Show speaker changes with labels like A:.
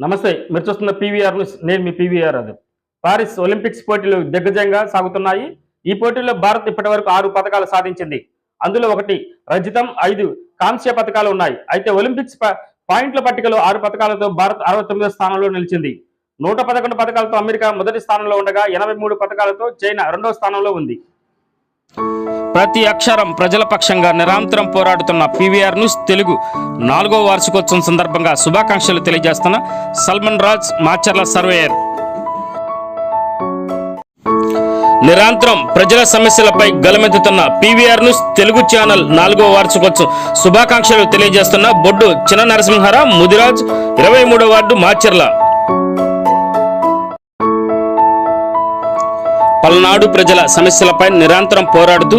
A: నమస్తే మీరు చూస్తున్న పీవీఆర్ న్యూస్. నేను మీ పీవీఆర్ అది పారిస్ ఒలింపిక్స్ పోటీలు దిగ్గజంగా సాగుతున్నాయి. ఈ పోటీల్లో భారత్ ఇప్పటివరకు ఆరు పథకాలు సాధించింది. అందులో ఒకటి రజితం ఐదు కాంస్య పథకాలు ఉన్నాయి. అయితే ఒలింపిక్స్ ప- పాయింట్ల పట్టికలో ఆరు పథకాలతో భారత్ అరవై తొమ్మిదో స్థానంలో నిలిచింది. నూట పదకొండు పథకాలతో అమెరికా మొదటి స్థానంలో ఉండగా ఎనభై మూడు పథకాలతో చైనా రెండో స్థానంలో ఉంది. ప్రతి అక్షరం ప్రజల పక్షంగా నిరంతరం పోరాడుతున్న పీవీఆర్ న్యూస్ తెలుగు నాలుగో వార్షికోత్సవం సందర్భంగా శుభాకాంక్షలు తెలియజేస్తున్న సల్మన్ రాజ్ మాచర్ల సర్వేయర్. నిరంతరం ప్రజల సమస్యలపై గలమెత్తుతున్న పీవీఆర్ న్యూస్ తెలుగు ఛానల్ నాలుగో వార్షికోత్సవం శుభాకాంక్షలు తెలియజేస్తున్న బొడ్డు చిన్న నరసింహారావు ముదిరాజ్ ఇరవై మూడో వార్డు మాచర్ల. పల్నాడు ప్రజల సమస్యలపై నిరంతరం పోరాడుతూ